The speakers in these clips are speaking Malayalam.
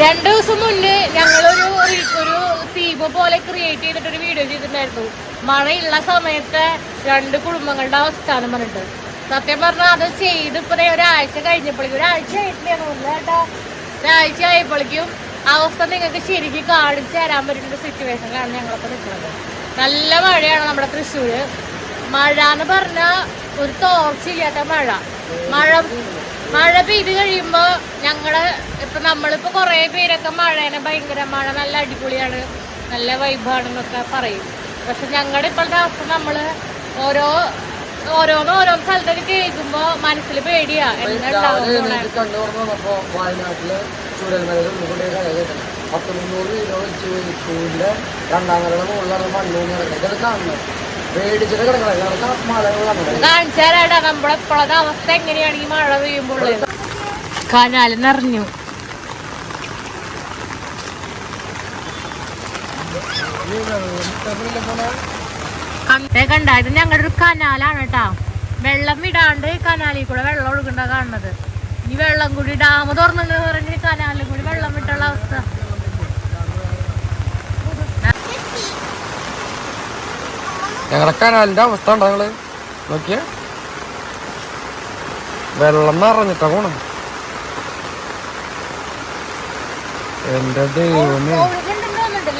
രണ്ടു ദിവസം മുന്നേ ഞങ്ങളൊരു ഒരു- തീപ് പോലെ ക്രിയേറ്റ് ചെയ്തിട്ട് ഒരു വീഡിയോ ചെയ്തിട്ടുണ്ടായിരുന്നു. മഴയുള്ള സമയത്തെ രണ്ട് കുടുംബങ്ങളുടെ അവസ്ഥ എന്ന് പറഞ്ഞിട്ട്. സത്യം പറഞ്ഞാൽ അത് ചെയ്ത് ഇപ്പൊ ഒരാഴ്ച കഴിഞ്ഞപ്പോഴേക്കും ഒരാഴ്ച ആയിട്ടില്ല കേട്ടോ. ഒരാഴ്ച ആയപ്പോഴേക്കും അവസ്ഥ നിങ്ങൾക്ക് ശരിക്കും കാണിച്ചു തരാൻ പറ്റുന്ന സിറ്റുവേഷനിലാണ് ഞങ്ങളൊക്കെ നിൽക്കുന്നത്. നല്ല മഴയാണ് നമ്മുടെ തൃശ്ശൂര്. മഴ എന്ന് പറഞ്ഞാൽ ഒരു തോർച്ചയില്ലാത്ത മഴ. മഴ മഴ പെയ്ത് കഴിയുമ്പോ ഞങ്ങൾ ഇപ്പൊ നമ്മളിപ്പോ കൊറേ പേരൊക്കെ മഴേനെ ഭയങ്കര മഴ നല്ല അടിപൊളിയാണ് നല്ല വൈബാണെന്നൊക്കെ പറയും. പക്ഷെ ഞങ്ങളുടെ ഇപ്പോഴത്തെ അവസ്ഥ നമ്മൾ ഓരോ ഓരോന്ന് ഓരോ സ്ഥലത്തേക്ക് കേൾക്കുമ്പോ മനസ്സിൽ പേടിയാ വയനാട്ടിൽ ചൂരൽമലയിൽ പത്ത് മുന്നൂറ് കിലോ രണ്ടാം നിലയുടെ മുകളിലാണ് മണ്ണൂന്ന് കിടക്കുന്നത് ഇതൊക്കെ കാണുന്നത് പേടിച്ചിട്ട് കിടക്കണം കാരണം മലകൾ കാണുന്നത് കാണിച്ചു തരാടാ നമ്മുടെ ഇപ്പോഴത്തെ അവസ്ഥ ഈ കണ്ട ഇത് ഞങ്ങളുടെ ഒരു കനാലാണ് കേട്ടാ വെള്ളം ഇടാണ്ട് കനാലിൽ കൂടെ വെള്ളം ഒഴുകണ്ട കാണുന്നത്. ഇനി വെള്ളം കൂടി ഡാം തുറന്നു പറഞ്ഞ് കനാലിൽ കൂടി വെള്ളം വിട്ടുള്ള അവസ്ഥ. ഞങ്ങളുടെ കനാലിന്റെ അവസ്ഥ ഉണ്ടോ ഞങ്ങൾ നോക്കിയേ. വെള്ളം നിറഞ്ഞിട്ടാ പോണം. എന്റെ ദൈവമേ.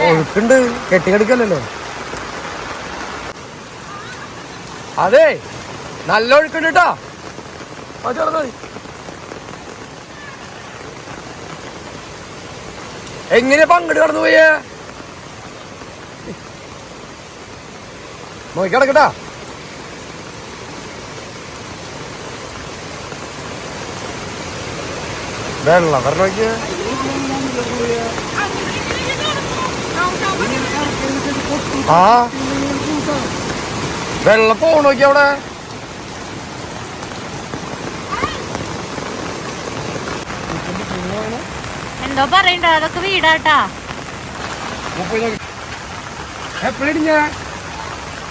ഒഴുക്കുണ്ട്. കെട്ടിക്കടിക്കല്ലോ അതെ നല്ല ഒഴുക്കുണ്ട് കേട്ടോ. എങ്ങനെ പങ്കെടുക്കടന്നു പോയേ നോക്കി കിടക്കട്ടാ. വെള്ളം വരണം നോക്കിയേ ആ. വെള്ളം പോണ നോക്കി അവിടെ. എന്തോ പറയണ്ടോ? അതൊക്കെ വീടാട്ടാ.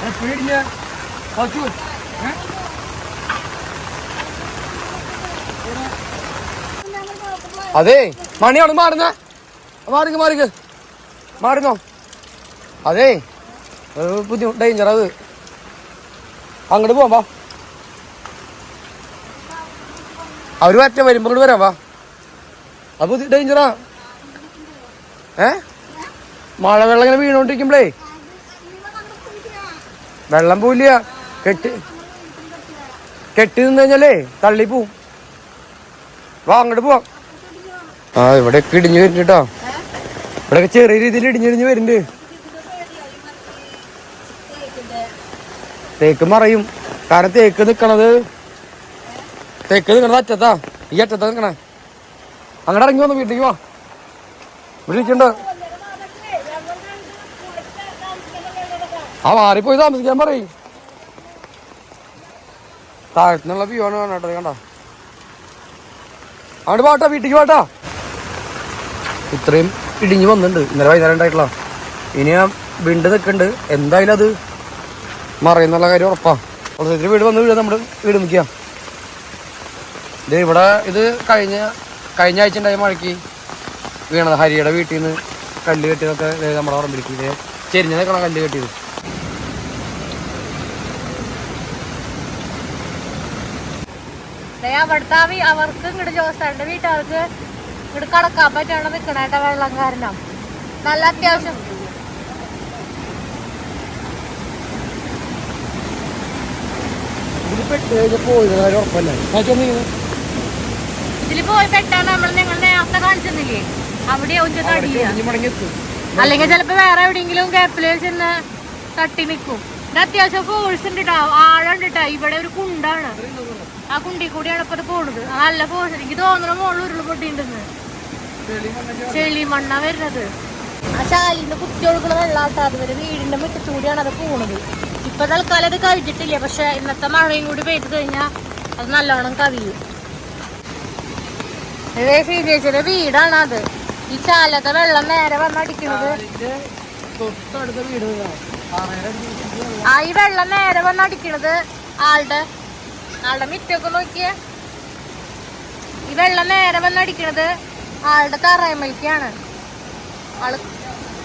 എപ്പോഴിഞ്ഞ എപ്പോഴിഞ്ഞ അതെ മണിയാണ് മാറുന്ന. മാറിക്ക് മാറിക്ക്. മാറുന്നോ? അതെ. ബുദ്ധിമുട്ട് ഡേഞ്ചർ അത്. അങ്ങോട്ട് പോവാം വാ. അവർ പറ്റ വരുമ്പോ ഇങ്ങോട്ട് വരാം വാ. അത് ഡേഞ്ചറാ ഏ? മഴവെള്ളം ഇങ്ങനെ വീണോണ്ടിരിക്കുമ്പളേ വെള്ളം പോവില്ല കെട്ടി കെട്ടി നിന്ന് കഴിഞ്ഞാലേ തള്ളി പോവും. വാ അങ്ങോട്ട് പോവാം. ആ ഇവിടെ ഇടിഞ്ഞു വരുന്നുണ്ട് കേട്ടോ. ഇവിടെ ചെറിയ രീതിയിൽ ഇടിഞ്ഞു ഇടിഞ്ഞു വരുന്നുണ്ട്. തേക്ക് മറയും. കാരണം തേക്ക് നിക്കണത് തേക്ക് നിക്കണത് അറ്റത്താ. ഈ അറ്റത്താ നിക്കണേ. അങ്ങോട്ട് ഇറങ്ങി വന്നു വീട്ടിലേക്ക് വാ. ഇവിടെ ആ മാറിപ്പോയി താമസിക്കാൻ പറയും. താഴത്തുനിന്നുള്ള വ്യൂ ആണ് കണ്ടോ? അങ്ങോട്ട് പാട്ടാ വീട്ടിക്ക് പാട്ടാ ഇത്രയും ഇടിഞ്ഞു വന്നിട്ടുണ്ട്. ഇന്നലെ വൈകുന്നേരം ഉണ്ടായിട്ടുള്ള ഇനി ഞാൻ വീണ്ടും നിൽക്കുന്നുണ്ട്. എന്തായാലും അത് മറയുന്നുള്ള കാര്യം ഉറപ്പാ. ഒരു വീട് വന്ന് വീട് നമ്മുടെ വീട് നിൽക്കുക. ഇത് ഇവിടെ ഇത് കഴിഞ്ഞ കഴിഞ്ഞ ആഴ്ച ഉണ്ടായ മഴയ്ക്ക് വീണത്. ഹരിയുടെ വീട്ടിൽ നിന്ന് കല്ല് കെട്ടിയതൊക്കെ നമ്മുടെ പറമ്പിലേക്ക്. ചെരിഞ്ഞ നിൽക്കണം കല്ല് കെട്ടിയത്? ദേ അവിടുത്തെ അവർക്ക് ഇങ്ങോട്ട് ജോസാന്റെ വീട്ടുകാർക്ക് ഇങ്ങോട്ട് കടക്കാൻ പറ്റാണ്ട് നിൽക്കണേട്ട വെള്ളം കാരണം. നല്ല അത്യാവശ്യം. ഇതിൽ പോയി പെട്ടാ നമ്മൾ നിങ്ങൾ നേരത്തെ കാണിച്ചെന്നില്ലേ അവിടെ അല്ലെങ്കിൽ ചിലപ്പോ വേറെ എവിടെയെങ്കിലും ഗ്യാപ്പിൽ ചെന്ന് തട്ടി നിക്കും. ഇത് അത്യാവശ്യം ഫോഴ്സ് ഉണ്ട് കേട്ടോ ആഴം ഉണ്ട് ട്ടോ. ഇവിടെ ഒരു കുണ്ടാണ്. ആ കുണ്ടി കൂടിയാണ് ഇപ്പൊ പോണത്. നല്ല പോഷൻ എനിക്ക് തോന്നണ മോൾ ഉരുൾ പൊട്ടിണ്ടെന്ന് ചെളി മണ്ണ വരുന്നത്. ആ ചാലിന്ന് കുത്തി ഒഴുകുന്ന വെള്ളാട്ട. അതുവരെ വീടിന്റെ മുറ്റത്തൂടിയാണ് അത് പോണത്. ഇപ്പൊ തൽക്കാലം അത് കഴിഞ്ഞിട്ടില്ല. പക്ഷെ ഇന്നത്തെ മഴയും കൂടി പെയ്ത് കഴിഞ്ഞാൽ അത് നല്ലോണം കവിയും. ശ്രീജേച്ചിയുടെ വീടാണ് അത്. ഈ ചാലത്തെ വെള്ളം നേരെ വന്നടിക്കണത് ആ ഈ വെള്ളം നേരെ വന്നടിക്കണത് ആളുടെ ആളുടെ മിറ്റൊക്കെ നോക്കിയേ. ഈ വെള്ളം നേരെ വന്നടിക്കണത് ആളുടെ തറയമലിക്കാണ് ആൾ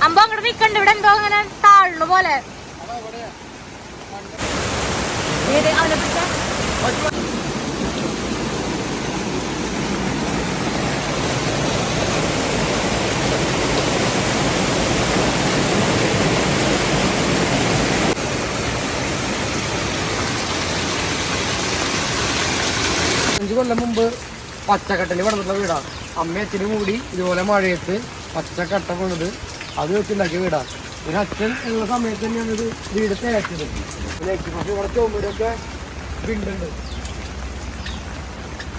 അമ്പ അങ്ങോട്ട് നിക്കണ്ട്. ഇവിടെ എന്തോ അങ്ങനെ താഴ്ന്നു പോലെ. അവനെ പിടിച്ച? കൊല്ലം മുമ്പ് പച്ചക്കട്ടൽ വളർന്ന വീടാണ് അമ്മ അച്ഛന് കൂടി ഇതുപോലെ മഴയത്ത് പച്ചക്കട്ട വീണത് അത് വെച്ചുണ്ടാക്കിയ വീടാണ് പിന്നെ അച്ഛൻ ഉള്ള സമയത്ത് തന്നെയാണ് ഇത് വീട് തേച്ചത്. പിന്നെ ഇവിടെ ചുമരൊക്കെ വിണ്ടുണ്ട്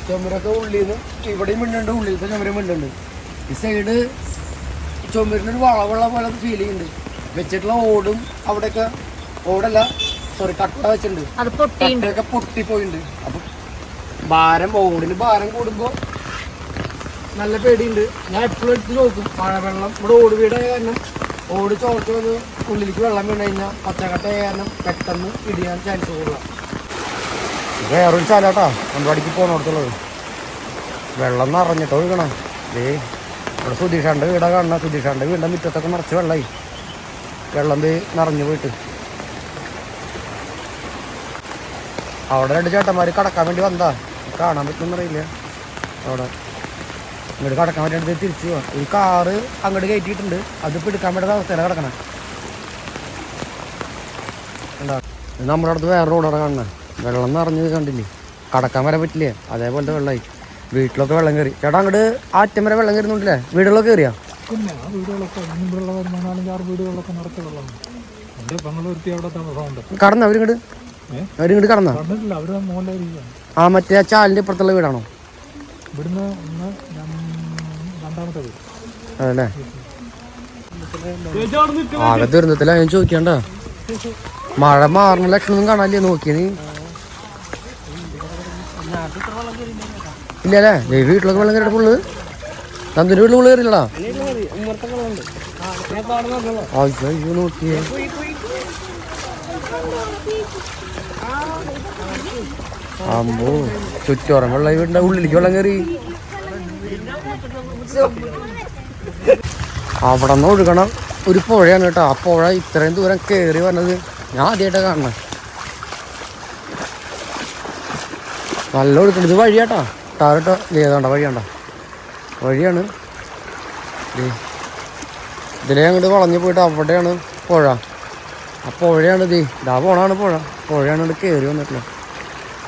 ചുമരൊക്കെ ഉള്ളിൽ നിന്ന് ഇവിടെയും മിണ്ടുണ്ട് ഉള്ളിലത്തെ ചുമരും മിണ്ടുണ്ട് ഈ സൈഡ് ചുമരിനൊരു വളവുള്ള പോലെ ഫീലിംഗ് ഉണ്ട് വെച്ചിട്ടുള്ള ഓടും അവിടെയൊക്കെ ഓടല്ല സോറി കട്ട വെച്ചിട്ടുണ്ട്. പൊട്ടിപ്പോയിട്ടുണ്ട് അപ്പൊ ഭാരം ഓടിന് ഭാരം കൂടുമ്പോ നല്ല പേടിയുണ്ട്. ഞാൻ എപ്പോഴും എടുത്ത് നോക്കും മഴവെള്ളം ഇവിടെ ഓട് വീടായ കാരണം ഓട് ചോർച്ച വന്ന് ഉള്ളിലേക്ക് വെള്ളം വീണ് കഴിഞ്ഞാൽ പച്ചക്കട്ടയായ കാരണം പെട്ടെന്ന് ഇടിയാൻ ചാൻസ് കൂടുതലാണ് വേറൊരു ചാലാട്ടാ. അമ്പടിക്ക് പോണോടത്തുള്ളത്. വെള്ളം നിറഞ്ഞിട്ട് ഒഴുകണം ഏ ഇവിടെ സുധീഷാണ്ട് വീടാ കാണുന്ന. സുധീഷാണ്ട് വീടിന്റെ മുറ്റത്തൊക്കെ നിറച്ച് വെള്ളമായി വെള്ളം നിറഞ്ഞു പോയിട്ട്. അവിടെ രണ്ട് ചേട്ടന്മാർ കടക്കാൻ വേണ്ടി വന്നതാ. കാണാൻ പറ്റുമെന്നറിയില്ല അവിടെ ഇങ്ങോട്ട് കടക്കാൻ വേണ്ടി തിരിച്ചു പോകാം ഒരു കാറ് അങ്ങോട്ട് കയറ്റിയിട്ടുണ്ട്. അതിപ്പോ എടുക്കാൻ പറ്റാത്ത അവസ്ഥയിലാണ് കിടക്കണേ. ഇത് നമ്മുടെ അടുത്ത് വേറെ റോഡാണ് കാണണേ വെള്ളം നിറഞ്ഞത് കണ്ടില്ലേ? കടക്കാൻ വരെ പറ്റില്ലേ? അതേപോലത്തെ വെള്ളമായി വീട്ടിലൊക്കെ വെള്ളം കയറി ചേട്ടാ അങ്ങോട്ട് ആറ്റം വരെ വെള്ളം കയറുന്നുണ്ടല്ലേ? വീടുകളൊക്കെ കയറിയാ പിന്നെ വീടുകളൊക്കെ ആറ് നിറച്ച് എന്റെ അവരിങ്ങോട്ട് കടന്നാ? കണ്ടിട്ടില്ല മോലായിരിക്കുകയാണ് ആ മറ്റേ ആ ചാലിന്റെ ഇപ്പുറത്തുള്ള വീടാണോ? ഇവിടുന്ന് ഒന്ന് രം- രണ്ടാമത്തെ വീട്. അതല്ലേ? ആകെ ദുരന്തത്തിലാ ഞാൻ ചോദിക്കണ്ട? മഴ മാറുന്ന ലക്ഷണമൊന്നും കാണാനില്ലേ നോക്കിയ നീ? ഇല്ലല്ലേ? ഈ വീട്ടിലൊക്കെ വെള്ളം കയറിയിട്ട് ഫുള്ള്? നന്ദിന്റെ വീട്ടിൽ ഫുള്ള് കയറില്ലടാ അയ്യോ നോക്കിയേ. അമ്പോ ചുറ്റോറം വെള്ളം ഉള്ളിലേക്ക് വെള്ളം കയറി. അവിടെ നിന്ന് ഒഴുകണം ഒരു പുഴയാണ് കേട്ടോ. ആ പുഴ ഇത്രയും ദൂരം കയറി വന്നത് ഞാൻ ആദ്യമായിട്ടാണ് കാണണം നല്ല ഒഴുക്കണം ഇത് വഴിയാട്ടാ. ടാറിട്ടോ ഏതാണ്ട വഴിയാണ്ട വഴിയാണ്. ഇതിലേ അങ്ങോട്ട് വളഞ്ഞു പോയിട്ട് അവിടെയാണ് പുഴ. ആ പുഴയാണ് ഇത്. ഇതാ പോണാണ് പുഴ. പുഴയാണ് ഇവിടെ കയറി വന്നിട്ടില്ല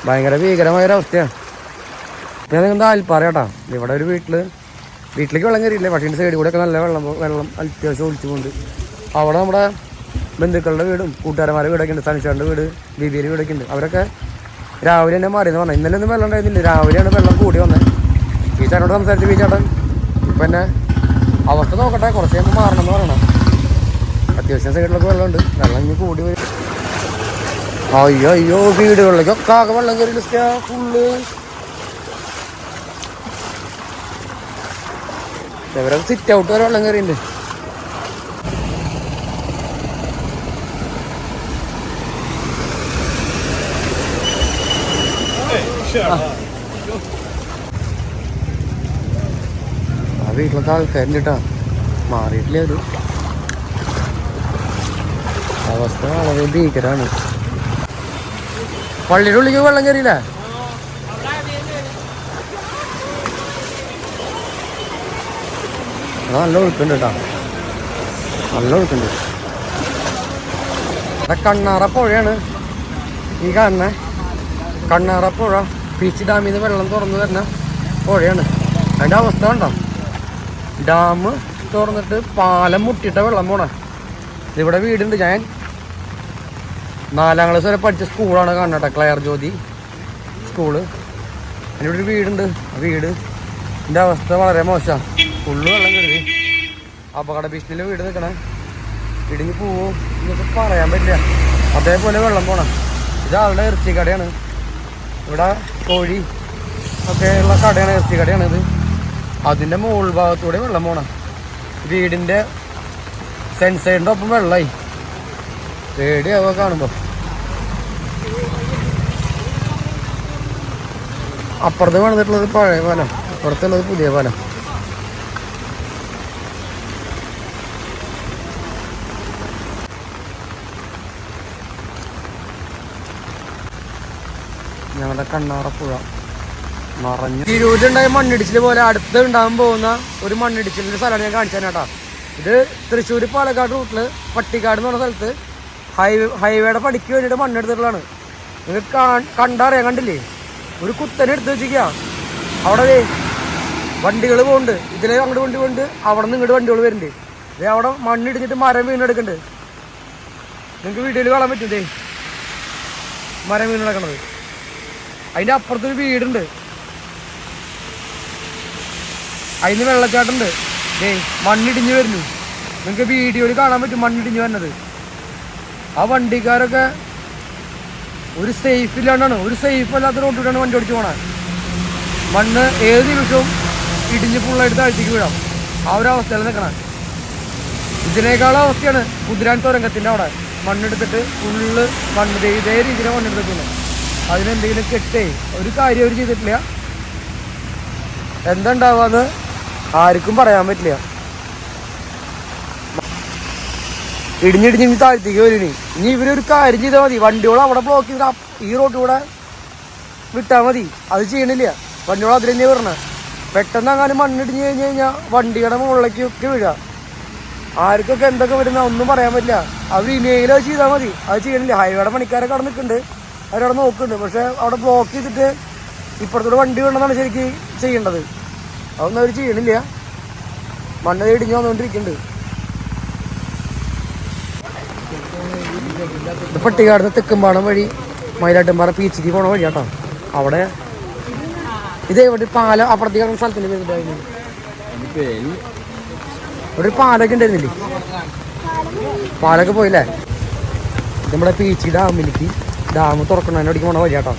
ഭയങ്കര ഭീകരമായ ഒരു അവസ്ഥയാണ്. ഇപ്പം നിങ്ങൾ ആൽപ്പാറയാട്ടാ ഇവിടെ ഒരു വീട്ടിൽ വീട്ടിലേക്ക് വെള്ളം കയറിയില്ലേ? പക്ഷേ സൈഡിൽ കൂടെയൊക്കെ നല്ല വെള്ളം വെള്ളം അത്യാവശ്യം ഒളിച്ചുകൊണ്ട് അവിടെ നമ്മുടെ ബന്ധുക്കളുടെ വീടും കൂട്ടുകാരന്മാരുടെ വീടൊക്കെ ഉണ്ട് സനിച്ചാറിന്റെ വീട് ബിബിയുടെ വീടൊക്കെ ഉണ്ട്. അവരൊക്കെ രാവിലെ തന്നെ മാറിയെന്ന് പറഞ്ഞു ഇന്നലെ ഒന്നും വെള്ളം ഉണ്ടായിരുന്നില്ല. രാവിലെയാണ് വെള്ളം കൂടി വന്നത് ഈ ചേട്ടനോട് സംസാരിച്ച് ബീച്ചാട്ടൻ ഇപ്പം തന്നെ അവസ്ഥ നോക്കട്ടെ. കുറച്ച് കഴിയുമ്പോൾ മാറണം എന്ന് പറയണം. അത്യാവശ്യം സൈഡിലൊക്കെ വെള്ളമുണ്ട്. വെള്ളം ഇനി കൂടി വരും. അയ്യോ അയ്യോ വീടുകളിലേക്കൊക്കെ ആകെ വെള്ളം കയറി ഫുള്ള് ഇവരൊക്കെ സിറ്റ് ഔട്ട് വരെ വെള്ളം കയറിയിട്ടുണ്ട്. ആ. വീട്ടിലൊക്കെ ആൾക്കാരുണ്ട് കേട്ടോ മാറിയിട്ടില്ല ഒരു അവസ്ഥ വളരെ ഭീകരമാണ് പള്ളിയുടെ ഉള്ളിക്ക് വെള്ളം കയറിയില്ലേ നല്ല ഒഴുക്കുണ്ട് കേട്ടോ. നല്ല ഒഴുക്കുണ്ട്. അവിടെ കണ്ണാറ പുഴയാണ് ഈ കാണുന്ന കണ്ണാറ പുഴ പീച്ച് ഡാമിൽ നിന്ന് വെള്ളം തുറന്നു വരുന്ന പുഴയാണ്. അതിന്റെ അവസ്ഥ കണ്ടോ? ഡാം തുറന്നിട്ട് പാലം മുട്ടിയിട്ട വെള്ളം പോണേ. ഇവിടെ വീടുണ്ട്. ഞാൻ നാലാം ക്ലാസ് വരെ പഠിച്ച സ്കൂളാണ് കണ്ണട്ട ക്ലയർ ജ്യോതി സ്കൂൾ അതിന്റെ ഒരു വീടുണ്ട്. ആ വീട് എന്റെ അവസ്ഥ വളരെ മോശമാണ് ഫുള്ള് വെള്ളം കയറി അപകട ഭീഷണിയിൽ വീട് നിൽക്കണേ ഇടിഞ്ഞ് പോവോ എന്നൊക്കെ പറയാൻ പറ്റില്ല. അതേപോലെ വെള്ളം പോണം. ഇത് ആളുടെ ഇറച്ചി കടയാണ്. ഇവിടെ കോഴി ഒക്കെ ഉള്ള കടയാണ് ഇറച്ചി കടയാണ് ഇത്. അതിന്റെ മുകൾ ഭാഗത്തൂടെ വെള്ളം പോണം. വീടിന്റെ സെൻസൈഡിന്റെ ഒപ്പം വെള്ളമായി പേടിയാവുക കാണുമ്പോൾ അപ്പുറത്ത് പണിതിട്ടുള്ളത് പഴയ പാലം. അപ്പുറത്തുള്ളത് പുതിയ പാലം. ഞങ്ങളുടെ കണ്ണാറപ്പുഴ മറഞ്ഞു തിരൂരുണ്ടായ മണ്ണിടിച്ചിൽ പോലെ അടുത്ത് ഉണ്ടാകാൻ പോകുന്ന ഒരു മണ്ണിടിച്ചിലിന്റെ സ്ഥലമാണ് ഞാൻ കാണിച്ചു ഇത് തൃശ്ശൂർ പാലക്കാട് റൂട്ടിൽ പട്ടിക്കാട് എന്ന് പറഞ്ഞ സ്ഥലത്ത് ഹൈവേ ഹൈവേയുടെ പടിക്ക് വേണ്ടിയിട്ട് മണ്ണെടുത്തിട്ടുള്ളതാണ്. നിങ്ങൾ കണ്ടറിയാൻ കണ്ടില്ലേ? ഒരു കുത്തനെ എടുത്ത് വെച്ചിരിക്കുക അവിടെ വണ്ടികൾ പോകുന്നുണ്ട് ഇതിലെ അങ്ങോട്ട് വണ്ടി പോകുന്നുണ്ട് അവിടെ നിന്ന് ഇങ്ങോട്ട് വണ്ടികൾ വരുന്നുണ്ട്. ദേ അവിടെ മണ്ണിടിഞ്ഞിട്ട് മരം വീണെടുക്കുന്നുണ്ട്. നിങ്ങൾക്ക് വീഡിയോയിൽ കാണാൻ പറ്റും ദേ മരം വീണ് കിടക്കണത് അതിന്റെ അപ്പുറത്തൊരു വീടുണ്ട്. അതിന് വെള്ളച്ചാട്ടുണ്ട് ദേ മണ്ണിടിഞ്ഞ് വരുന്നു. നിങ്ങൾക്ക് വീഡിയോയിൽ കാണാൻ പറ്റും മണ്ണിടിഞ്ഞ് വരുന്നത് ആ വണ്ടിക്കാരൊക്കെ ഒരു സേഫ് ഇല്ലാണ്ടാണ്. ഒരു സേഫ് അല്ലാത്ത റോഡിലൂടെയാണ് വണ്ടി ഓടിച്ചു പോണത്. മണ്ണ് ഏത് നിമിഷവും ഇടിഞ്ഞ് ഫുള്ളായിട്ട് താഴ്ത്തിക്ക് വീഴാം. ആ ഒരു അവസ്ഥയിൽ നിൽക്കണം. ഇതിനേക്കാളും അവസ്ഥയാണ് കുതിരാൻ തുരങ്കത്തിന്റെ അവിടെ. മണ്ണെടുത്തിട്ട് ഫുള്ള് മണ്ണ് ഇതേ രീതിയിലെ മണ്ണെടുത്തിട്ടുണ്ട് അതിനെന്തെങ്കിലും കെട്ടേ. ഒരു കാര്യം അവർ ചെയ്തിട്ടില്ല. എന്താ ഉണ്ടാവാന്ന് ആർക്കും പറയാൻ പറ്റില്ല. ഇടിഞ്ഞിടിഞ്ഞ് താഴ്ത്തേക്ക് വരും ഇനി. ഇവരൊരു കാര്യം ചെയ്താൽ മതി. വണ്ടികൾ അവിടെ ബ്ലോക്ക് ചെയ്ത് ഈ റോട്ടിലൂടെ വിട്ടാൽ മതി. അത് ചെയ്യണില്ല. വണ്ടികൾ അതിൽ തന്നെ വരണേ. പെട്ടെന്ന് അങ്ങനെ മണ്ണിടിഞ്ഞ് കഴിഞ്ഞ് കഴിഞ്ഞാൽ വണ്ടിയുടെ മുകളിലേക്ക് ഒക്കെ വീഴുക ആർക്കൊക്കെ എന്തൊക്കെ വരുന്ന ഒന്നും പറയാൻ പറ്റില്ല. അവർ ഇനിയെങ്കിലും അത് ചെയ്താൽ മതി. അത് ചെയ്യണില്ല. ഹൈവേയുടെ പണിക്കാരെ കടന്ന് നിൽക്കുന്നുണ്ട്. അവരവിടെ നോക്കുന്നുണ്ട്. പക്ഷെ അവിടെ ബ്ലോക്ക് ചെയ്തിട്ട് ഇപ്പുറത്തോട് വണ്ടി വേണമെന്നാണ് ശരിക്കും ചെയ്യേണ്ടത്. അതൊന്നും അവർ ചെയ്യണില്ല. മണ്ണ് ഇടിഞ്ഞ് വന്നുകൊണ്ടിരിക്കുന്നുണ്ട് ഇത് പട്ടികാടുന്ന് തെക്കുംപാടം വഴി മയിലാട്ടുംപാറ പീച്ചിക്ക് പോണ വഴി കേട്ടോ അവിടെ ഇത് ഇവിടെ പാലം അപ്പുറത്തേക്ക് സ്ഥലത്തിന് പേരുണ്ടായിരുന്നു ഇവിടെ ഒരു പാലൊക്കെ ഉണ്ടായിരുന്നില്ലേ? പാലൊക്കെ പോയില്ലേ? നമ്മുടെ പീച്ചി ഡാമിലേക്ക് ഡാം തുറക്കണതിനോടേക്ക് പോണ വഴി കേട്ടോ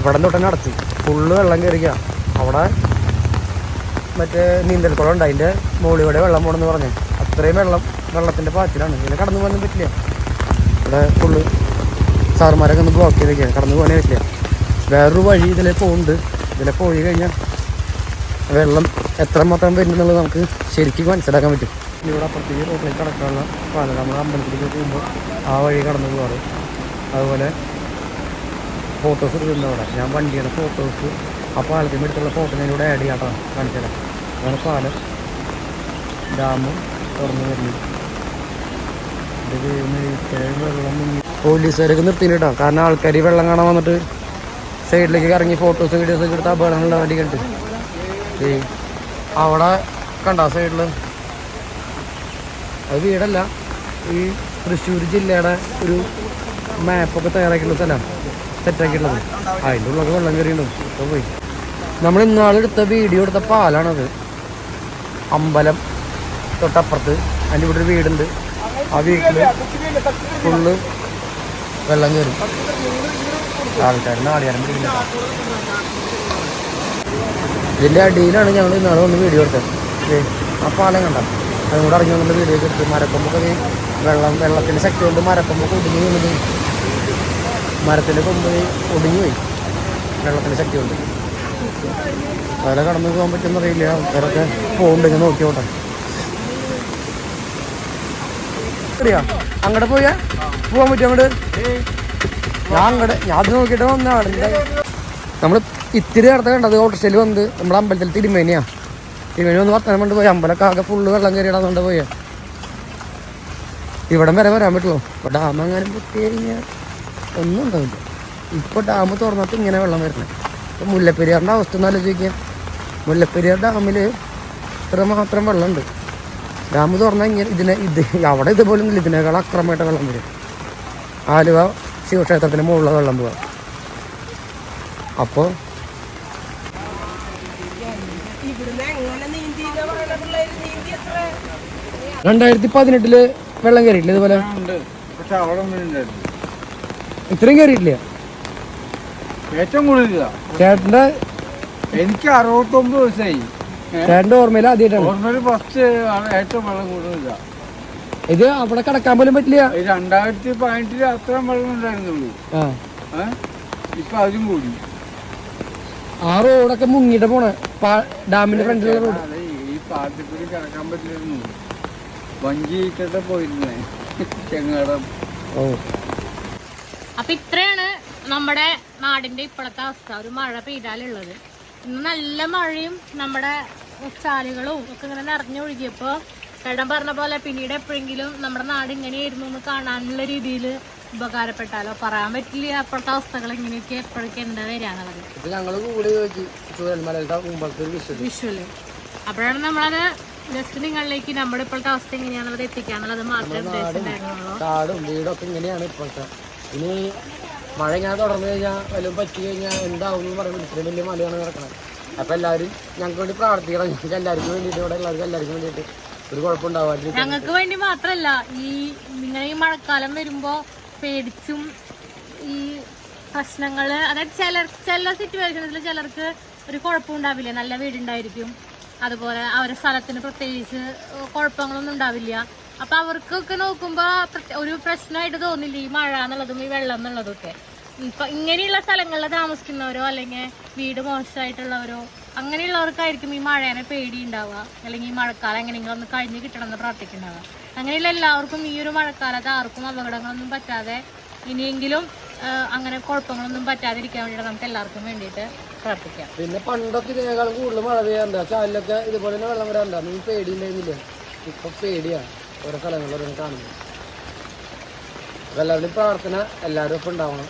ഇവിടെ തൊട്ടന്നെ അടച്ചു. ഫുള്ള് വെള്ളം കയറിക്കുക അവിടെ മറ്റേ നീന്തൽക്കുളം ഉണ്ട്. അതിന്റെ മുകളിലൂടെ വെള്ളം പോകണമെന്ന് പറഞ്ഞു. അത്രയും വെള്ളം വെള്ളത്തിന്റെ പാച്ചിലാണ്. ഇതിനെ കടന്നു പോകാനും പറ്റില്ല. ഇവിടെ ഫുള്ള് സാറുമാരൊക്കെ ഒന്ന് ബ്ലോക്ക് ചെയ്തൊക്കെയാണ് കടന്നു പോകാനേ പറ്റില്ല. വേറൊരു വഴി ഇതിലെ പോകുന്നുണ്ട് ഇതിലെ പോയി കഴിഞ്ഞാൽ വെള്ളം എത്രമാത്രം വരുന്നുള്ളത് നമുക്ക് ശരിക്കും മനസ്സിലാക്കാൻ പറ്റും. ഇവിടെ അപ്പുറത്തേക്ക് റോഡിലേക്ക് കടക്കാനുള്ള പാല നമ്മൾ അമ്പലത്തിലേക്ക് പോകുമ്പോൾ ആ വഴി കടന്നു പോകാറ് അതുപോലെ ഫോട്ടോസ് എടുക്കുന്ന അവിടെ. ഞാൻ വണ്ടിയുടെ ഫോട്ടോസ് ആ പാലത്തിന്റെ അടുത്തുള്ള ഫോട്ടോ ഞാൻ ഇവിടെ ആഡ് ചെയ്യാട്ടോ. കാണിച്ചുതരാം. അതാണ് പാലം. ഡാമും തുറന്നു വരുന്നത് ഇത് ദൈവമേ, ഇത്രയും വെള്ളം മുങ്ങി പോലീസുകാരൊക്കെ നിർത്തിയിട്ടോ കാരണം ആൾക്കാർ വെള്ളം കാണാൻ വന്നിട്ട് സൈഡിലേക്ക് ഇറങ്ങി ഫോട്ടോസ് വീഡിയോസ് ഒക്കെ എടുത്ത് അപകടങ്ങളുള്ള വണ്ടി കണ്ട് ഏയ് അവിടെ കണ്ട സൈഡിൽ അത് വീടല്ല. ഈ തൃശ്ശൂർ ജില്ലയുടെ ഒരു മാപ്പൊക്കെ തയ്യാറാക്കിയുള്ള സ്ഥലം. സെറ്റാക്കിയിട്ടുള്ളത് അതിന്റെ ഉള്ളൊക്കെ വെള്ളം കയറിയുണ്ട് അപ്പോൾ പോയി. നമ്മൾ ഇന്നാളെടുത്ത വീഡിയോ എടുത്ത പാലാണത് അമ്പലം തൊട്ടപ്പുറത്ത്. അതിന്റെ ഇവിടെ ഒരു വീടുണ്ട്. ആ വീട്ടിൽ ഫുള്ള് വെള്ളം കയറും ആൾക്കാർ നാളികാരം ഇതിന്റെ അടിയിലാണ് ഞങ്ങൾ ഇന്നാളെ വന്ന് വീഡിയോ എടുത്തത്. ഏ ആ പാലം കണ്ട? അതും കൂടെ ഇറങ്ങി വന്നിട്ട് വീഡിയോ എടുത്ത് മരക്കൊമ്പൊക്കെ വെള്ളം വെള്ളത്തിന്റെ ശക്തി കൊണ്ട് മരക്കൊമ്പൊക്കെ ഒടിഞ്ഞു വീണത് മരത്തിന്റെ കൊമ്പ് ഒടിഞ്ഞു പോയി. വെള്ളത്തിന്റെ ശക്തി കൊണ്ട്. അതിലെ കടന്നു പോകാൻ പറ്റുമെന്നറിയില്ല ആൾക്കാരൊക്കെ പോകുന്നുണ്ടെങ്കിൽ നോക്കിയോട്ടെ ശരിയാ അങ്ങോട്ട് പോയാ? പോവാൻ പറ്റും അങ്ങോട്ട്? ഞാൻ അങ്ങോട്ട് ഞാൻ അത് നോക്കിയിട്ട് വന്നാണ് നമ്മൾ ഇത്തിരി നേരത്തെ കണ്ടത് ഓട്ടോസ്റ്റയിൽ വന്ന് നമ്മുടെ അമ്പലത്തിൽ തിരുമേനിയാ. തിരുമേനി വന്ന് വർത്തനം കൊണ്ട് പോയി. അമ്പലമൊക്കെ ആകെ ഫുള്ള് വെള്ളം കയറിയിടാന്നുകൊണ്ട് പോയാ. ഇവിടം വരെ വരാൻ പറ്റുള്ളൂ ഇപ്പൊ ഡാം അങ്ങനെ ഒന്നും ഉണ്ടാവില്ല. ഇപ്പൊ ഡാം തുറന്നിട്ട് ഇങ്ങനെ വെള്ളം വരുന്നത് ഇപ്പൊ മുല്ലപ്പെരിയാറിന്റെ അവസ്ഥ ഒന്ന് ആലോചിക്കുക മുല്ലപ്പെരിയാർ ഡാമിൽ ഇത്ര മാത്രം വെള്ളമുണ്ട്. ഡാം പറഞ്ഞാൽ ഇങ്ങനെ ഇതിനെ ഇത് അവിടെ ഇതുപോലെ ഒന്നുമില്ല. ഇതിനേക്കാൾ അക്രമമായിട്ട് വെള്ളം വരും. ആലുവ ശിവക്ഷേത്രത്തിന് മുകളിൽ വെള്ളം പോവാം. അപ്പോൾ രണ്ടായിരത്തി പതിനെട്ടിൽ വെള്ളം കയറിയിട്ടില്ല ഇതുപോലെ? ഇത്രയും കയറിയിട്ടില്ല ഏറ്റവും കൂടുതൽ ചേട്ടന്റെ എനിക്ക് അറുപത്തൊമ്പത് വയസ്സായി. ചേട്ടന്റെ ഓർമ്മയിൽ ആദ്യമായിട്ടാണ്. ഓർമ്മയിൽ ഫസ്റ്റ് ഏറ്റവും വെള്ളം കൂടുതലില്ല ഇത് അവിടെ കടക്കാൻ പോലും പറ്റില്ല. രണ്ടായിരത്തി പതിനെട്ടിൽ അത്രയും വെള്ളം ഉണ്ടായിരുന്നുള്ളൂ. ഇപ്പൊ അതും കൂടി. ആ റോഡൊക്കെ മുങ്ങിട്ട് പോണേ. ഡാമിന്റെ ഫ്രണ്ടിലുള്ള റോഡ്. ഈ പാട്ടിക്കൂടി കിടക്കാൻ പറ്റില്ലായിരുന്നു. വഞ്ചി ഇട്ടിട്ട് പോയിരുന്നേ. ചെങ്ങാടം. ഓ. അപ്പൊ ഇത്രയാണ് നമ്മുടെ നാടിന്റെ ഇപ്പോഴത്തെ അവസ്ഥ. ഒരു മഴ പെയ്താലുള്ളത്. ഇന്ന് നല്ല മഴയും നമ്മുടെ ചാലുകളും ഒക്കെ ഇങ്ങനെ നിറഞ്ഞൊഴുകിയപ്പോ ചേട്ടൻ പറഞ്ഞ പോലെ പിന്നീട് എപ്പോഴെങ്കിലും നമ്മുടെ നാട് ഇങ്ങനെയായിരുന്നു എന്ന് കാണാനുള്ള രീതിയിൽ ഉപകാരപ്പെട്ടാലോ? പറയാൻ പറ്റില്ല അപ്പോഴത്തെ അവസ്ഥകൾ ഇങ്ങനെയൊക്കെ എപ്പോഴൊക്കെ എന്താ വരികയാണുള്ളത് വിഷ്വൽ അപ്പോഴാണ് നമ്മളത് ജസ്റ്റ് നിങ്ങളിലേക്ക് നമ്മുടെ ഇപ്പോഴത്തെ അവസ്ഥ എങ്ങനെയാണെന്നുള്ളത് എത്തിക്കാന്നുള്ളത് മാത്രമേ ഉദ്ദേശിച്ചിട്ടുണ്ടായിരുന്നുള്ളൂ ഇനി മഴ ഇങ്ങനെ തുടർന്നു കഴിഞ്ഞാൽ വല്ലതും പറ്റി കഴിഞ്ഞാൽ എന്താവും എന്ന് പറയുന്നത് ഇത്രയും വലിയ മലയാണ് കിടക്കണത്. അപ്പൊ എല്ലാവരും ഞങ്ങൾക്ക് വേണ്ടി പ്രാർത്ഥിക്കണം. ഞങ്ങൾക്ക് എല്ലാവർക്കും വേണ്ടിയിട്ട് ഇവിടെ എല്ലാവർക്കും എല്ലാവർക്കും വേണ്ടിയിട്ട് ഒരു കുഴപ്പമുണ്ടാവാതിരിക്കും ഞങ്ങൾക്ക് വേണ്ടി മാത്രമല്ല ഈ ഇങ്ങനെ ഈ മഴക്കാലം വരുമ്പോ പേടിച്ചും ഈ പ്രശ്നങ്ങൾ അതായത് ചില ചില സിറ്റുവേഷൻസിൽ ചിലർക്ക് ഒരു കുഴപ്പം ഉണ്ടാവില്ല. നല്ല വീടുണ്ടായിരിക്കും. അതുപോലെ അവരുടെ സ്ഥലത്തിന് പ്രത്യേകിച്ച് കുഴപ്പങ്ങളൊന്നും ഉണ്ടാവില്ല. അപ്പൊ അവർക്കൊക്കെ നോക്കുമ്പോ ഒരു പ്രശ്നമായിട്ട് തോന്നില്ല ഈ മഴ എന്നുള്ളതും ഈ വെള്ളം എന്നുള്ളതും ഒക്കെ ഇപ്പൊ ഇങ്ങനെയുള്ള സ്ഥലങ്ങളിൽ താമസിക്കുന്നവരോ അല്ലെങ്കിൽ വീട് മോശമായിട്ടുള്ളവരോ അങ്ങനെയുള്ളവർക്കായിരിക്കും ഈ മഴേനെ പേടി ഉണ്ടാവുക അല്ലെങ്കിൽ ഈ മഴക്കാലം എങ്ങനെയെങ്കിലും ഒന്ന് കഴിഞ്ഞ് കിട്ടണമെന്ന് പ്രാർത്ഥിക്കുന്നുണ്ടാവുക. അങ്ങനെയുള്ള എല്ലാവർക്കും ഈ ഒരു മഴക്കാലത്ത് ആർക്കും അപകടങ്ങളൊന്നും പറ്റാതെ ഇനിയെങ്കിലും അങ്ങനെ കുഴപ്പങ്ങളൊന്നും പറ്റാതിരിക്കാൻ വേണ്ടിയിട്ട് നമുക്ക് എല്ലാവർക്കും വേണ്ടിയിട്ട് പ്രാർത്ഥിക്കാം. പിന്നെ പണ്ടൊക്കെ ഇതിനേക്കാളും കൂടുതൽ മഴ പെയ്യാറുണ്ട്. ചാലിലൊക്കെ ഇതുപോലെ തന്നെ വെള്ളം വരാറുണ്ടോ. നീ പേടിയുണ്ടായിരുന്നില്ല. ഇപ്പൊ പേടിയാണ്. ഓരോ സ്ഥലങ്ങളിൽ ഓരോന്ന് കാണുന്നത് അപ്പൊ എല്ലാവരുടെയും പ്രാർത്ഥന എല്ലാവരും ഒപ്പം ഉണ്ടാവണം.